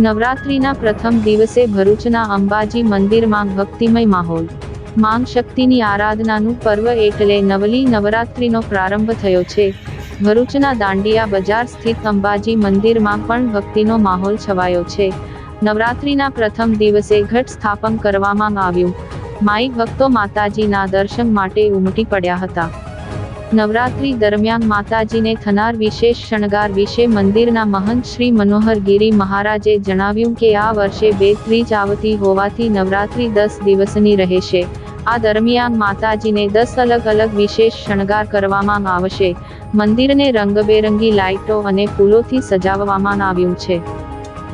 નવરાત્રિના પ્રથમ દિવસે ભરૂચના અંબાજી મંદિરમાં ભક્તિમય માહોલ. માંગ શક્તિની આરાધનાનું પર્વ એટલે નવલી નવરાત્રિનો પ્રારંભ થયો છે. ભરૂચના દાંડિયા બજાર સ્થિત અંબાજી મંદિરમાં પણ ભક્તિનો માહોલ છવાયો છે. નવરાત્રિના પ્રથમ દિવસે ઘટ સ્થાપન કરવામાં આવ્યું. માઈ ભક્તો માતાજીના દર્શન માટે ઉમટી પડ્યા હતા. નવરાત્રી દરમિયાન માતાજીને થનાર વિશેષ શણગાર વિશે મંદિરના મહંત શ્રી મનોહર ગીરી મહારાજે જણાવ્યું કે આ વર્ષે બે ત્રીજ આવતી હોવાથી નવરાત્રી દસ દિવસની રહેશે. આ દરમિયાન માતાજીને દસ અલગ અલગ વિશેષ શણગાર કરવામાં આવશે. મંદિરને રંગબેરંગી લાઇટો અને ફૂલોથી સજાવવામાં આવ્યું છે.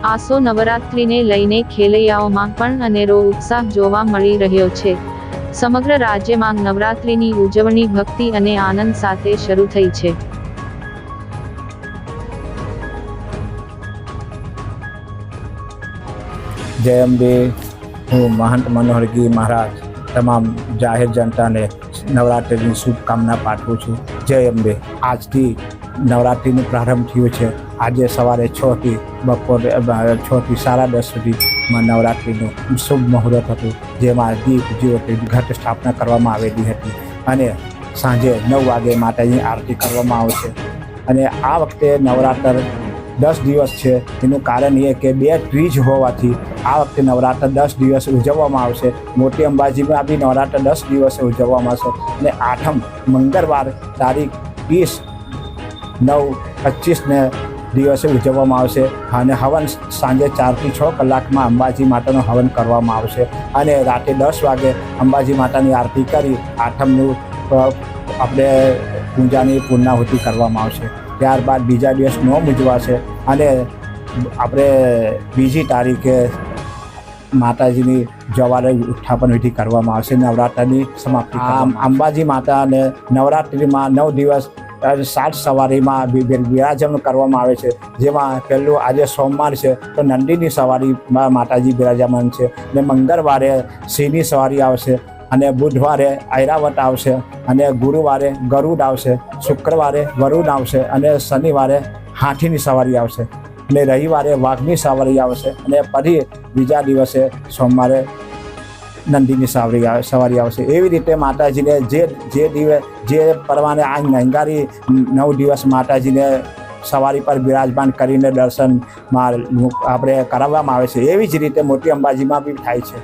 આસો નવરાત્રિને લઈને ખેલૈયાઓમાં પણ અનેરો ઉત્સાહ જોવા મળી રહ્યો છે. સમગ્ર રાજ્યમાં નવરાત્રિની ઉજવણી ભક્તિ અને આનંદ સાથે શરૂ થઈ છે. જય અંબે. હું મહંત મનોહરજી મહારાજ, તમામ જાહેર જનતાને નવરાત્રિની શુભકામના પાઠવું છું. જય અંબે. આજથી નવરાત્રિનો પ્રારંભ થયો છે. આજે સવારે છ થી બપોરે છથી સાડા દસ સુધીમાં નવરાત્રિનું શુભ મુહૂર્ત હતું, જેમાં દીપ, જ્યોતિ ઘટ સ્થાપના કરવામાં આવેલી હતી અને સાંજે નવ વાગે માતાજીની આરતી કરવામાં આવશે અને આ વખતે નવરાત્ર દસ દિવસ છે. એનું કારણ એ કે બે ત્રીજ હોવાથી આ વખતે નવરાત્ર દસ દિવસ ઉજવવામાં આવશે. મોટી અંબાજીમાં બી નવરાત્ર દસ દિવસે ઉજવવામાં આવશે. અને આઠમ મંગળવાર તારીખ વીસ નવ પચીસને દિવસે ઉજવવામાં આવશે. અને હવન સાંજે ચારથી છ કલાકમાં અંબાજી માતાનું હવન કરવામાં આવશે. અને રાતે દસ વાગે અંબાજી માતાની આરતી કરી આઠમનું આપણે પૂજાની પૂર્ણાહુતિ કરવામાં આવશે. ત્યારબાદ બીજા દિવસ નોમ ઉજવાશે અને આપણે બીજી તારીખે માતાજીની જવારે ઉત્થાપન વિધિ કરવામાં આવશે. નવરાત્રની સમાપ્તિ આમ અંબાજી માતાને નવરાત્રિમાં નવ દિવસ સાત સવારીમાં બિ- બિ- કરવામાં આવે છે. જેમાં પહેલું આજે સોમવાર છે તો નંદીની સવારીમાં માતાજી બિરાજમાન છે ને મંગળવારે સિંહની સવારી આવશે. અને બુધવારે ઐરાવત આવશે અને ગુરુવારે ગરુડ આવશે, શુક્રવારે વરુણ આવશે અને શનિવારે હાથીની સવારી આવશે અને રવિવારે વાઘની સવારી આવશે અને પછી બીજા દિવસે સોમવારે નંદીની સવારી આવે સવારી આવશે. એવી રીતે માતાજીને જે જે દિવસ જે પરવાને આ નંગારી નવ દિવસ માતાજીને સવારી પર બિરાજમાન કરીને દર્શનમાં આપણે કરાવવામાં આવે છે. એવી જ રીતે મોટી અંબાજીમાં બી થાય છે.